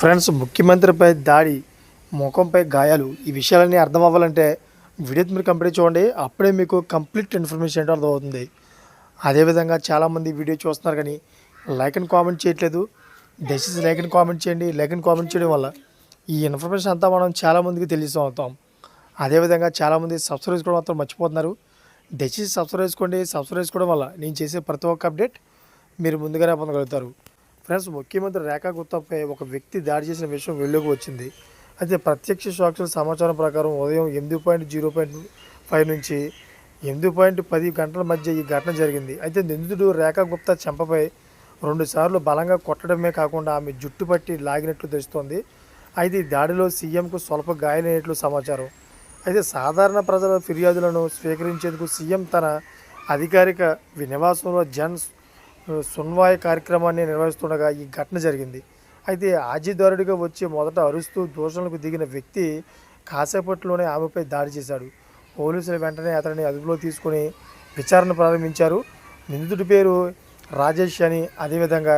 Friends ముఖ్యమంత్రిపై దాడి ముఖంపై గాయాలు ఈ విషయాలన్నీ అర్థం అవ్వాలంటే వీడియో మీరు కంప్లీట్ చూడండి. అప్పుడే మీకు కంప్లీట్ ఇన్ఫర్మేషన్ ఏంటో అర్థమవుతుంది. అదేవిధంగా చాలామంది వీడియో చూస్తున్నారు కానీ లైక్ అండ్ కామెంట్ చేయట్లేదు. దయచేసి లైక్ అండ్ కామెంట్ చేయండి. లైక్ అండ్ కామెంట్ చేయడం వల్ల ఈ ఇన్ఫర్మేషన్ అంతా మనం చాలామందికి తెలియజేస్తూ అవుతాం అదేవిధంగా చాలామంది సబ్స్క్రైబ్ చేసుకోవడం మాత్రం మర్చిపోతున్నారు. దయచేసి సబ్స్క్రైబ్ చేసుకోండి. సబ్స్క్రైబ్ చేసుకోవడం వల్ల నేను చేసే ప్రతి ఒక్క అప్డేట్ మీరు ముందుగానే పొందగలుగుతారు. ఫ్రెండ్స్ ముఖ్యమంత్రి రేఖా గుప్తాపై ఒక వ్యక్తి దాడి చేసిన విషయం వెలుగులోకి వచ్చింది. అయితే ప్రత్యక్ష సాక్షుల సమాచారం ప్రకారం ఉదయం ఎనిమిది పాయింట్ జీరో పాయింట్ ఫైవ్ నుంచి ఎనిమిది పాయింట్ పది గంటల మధ్య ఈ ఘటన జరిగింది. అయితే నిందితుడు రేఖా గుప్తా చెంపపై రెండుసార్లు బలంగా కొట్టడమే కాకుండా ఆమె జుట్టు పట్టి లాగినట్లు తెలుస్తోంది. అయితే ఈ దాడిలో సీఎంకు స్వల్ప గాయాలైనట్లు సమాచారం. అయితే సాధారణ ప్రజల ఫిర్యాదులను స్వీకరించేందుకు సీఎం తన అధికారిక నివాసంలో జన్ సున్వాయ కార్యక్రమాన్ని నిర్వహిస్తుండగా ఈ ఘటన జరిగింది. అయితే ఆజీదారుడిగా వచ్చి మొదట అరుస్తూ దూషణలకు దిగిన వ్యక్తి కాసేపట్లోనే ఆమెపై దాడి చేశాడు. పోలీసులు వెంటనే అతనిని అదుపులో తీసుకుని విచారణ ప్రారంభించారు. నిందితుడి పేరు రాజేష్ అని అదేవిధంగా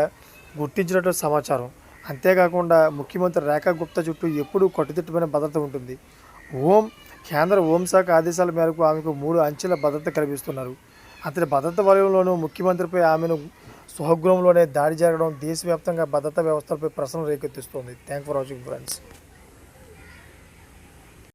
గుర్తించినట్టు సమాచారం. అంతేకాకుండా ముఖ్యమంత్రి రేఖా గుప్తా చుట్టూ ఎప్పుడూ కట్టుదిట్టమైన భద్రత ఉంటుంది. ఓం కేంద్ర హోంశాఖ ఆదేశాల మేరకు ఆమెకు మూడు అంచెల భద్రత కల్పిస్తున్నారు. అతని భద్రత వలయంలోనూ ముఖ్యమంత్రిపై ఆమెను స్వగృహంలోనే దాడి జరగడం దేశవ్యాప్తంగా భద్రతా వ్యవస్థలపై ప్రశ్నలు రేకెత్తిస్తోంది. Thank for watching friends